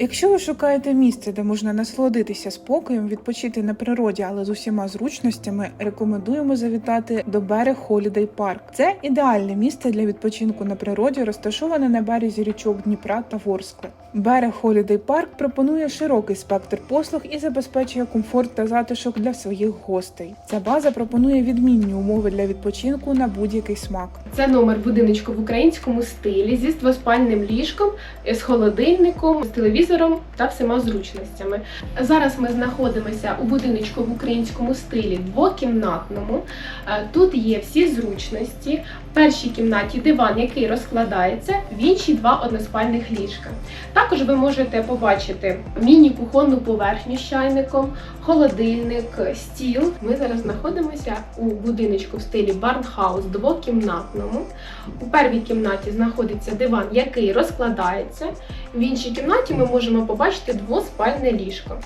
Якщо ви шукаєте місце, де можна насолодитися спокоєм, відпочити на природі, але з усіма зручностями, рекомендуємо завітати до берег Holiday Park. Це ідеальне місце для відпочинку на природі, розташоване на березі річок Дніпра та Ворскли. Берег Holiday Park пропонує широкий спектр послуг і забезпечує комфорт та затишок для своїх гостей. Ця база пропонує відмінні умови для відпочинку на будь-який смак. Це номер будиночку в українському стилі зі двоспальним ліжком, з холодильником, з телевізором та всіма зручностями. Зараз ми знаходимося у будиночку в українському стилі двокімнатному. Е, Тут є всі зручності. В першій кімнаті диван, який розкладається, в іншій два односпальних ліжка. Також ви можете побачити міні-кухонну поверхню з чайником, холодильник, стіл. Ми зараз знаходимося у будиночку в стилі барнхаус двокімнатному. У першій кімнаті знаходиться диван, який розкладається. В іншій кімнаті ми можемо побачити двоспальне ліжко.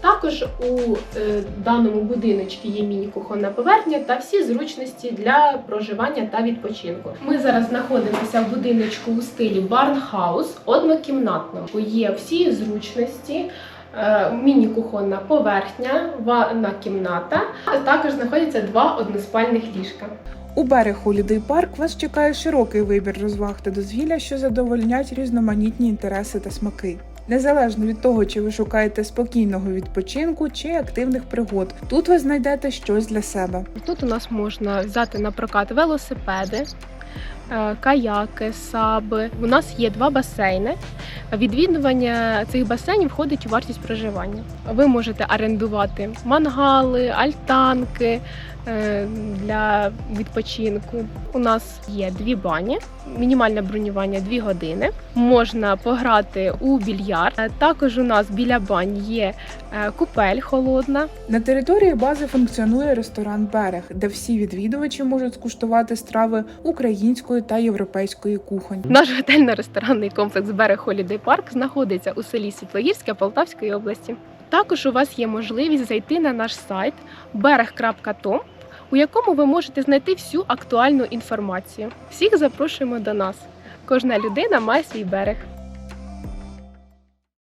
Також у е, даному будиночку є міні-кухонна поверхня та всі зручності для проживання та відпочинку. Ми зараз знаходимося в будиночку у стилі барнхаус однокімнатному. Є всі зручності. е, Міні-кухонна поверхня, ванна кімната, а також знаходяться два односпальних ліжка. У берег Holiday Park вас чекає широкий вибір розваг та дозвілля, що задовольнять різноманітні інтереси та смаки. Незалежно від того, чи ви шукаєте спокійного відпочинку чи активних пригод, тут ви знайдете щось для себе. Тут у нас можна взяти на прокат велосипеди, е, каяки, саби. У нас є два басейни. Відвідування цих басейнів входить у вартість проживання. Ви можете орендувати мангали, альтанки е, для відпочинку. У нас є дві бані, мінімальне бронювання 2 години. Можна пограти у більярд. Е, Також у нас біля бань є е, купель холодна. На території бази функціонує ресторан Берег, де всі відвідувачі можуть скуштувати страви української та європейської кухонь. Наш готельно-ресторанний комплекс Берег Холідей Парк знаходиться у селі Світлогірське Полтавської області. Також у вас є можливість зайти на наш сайт берег.том, у якому ви можете знайти всю актуальну інформацію. Всіх запрошуємо до нас. Кожна людина має свій берег.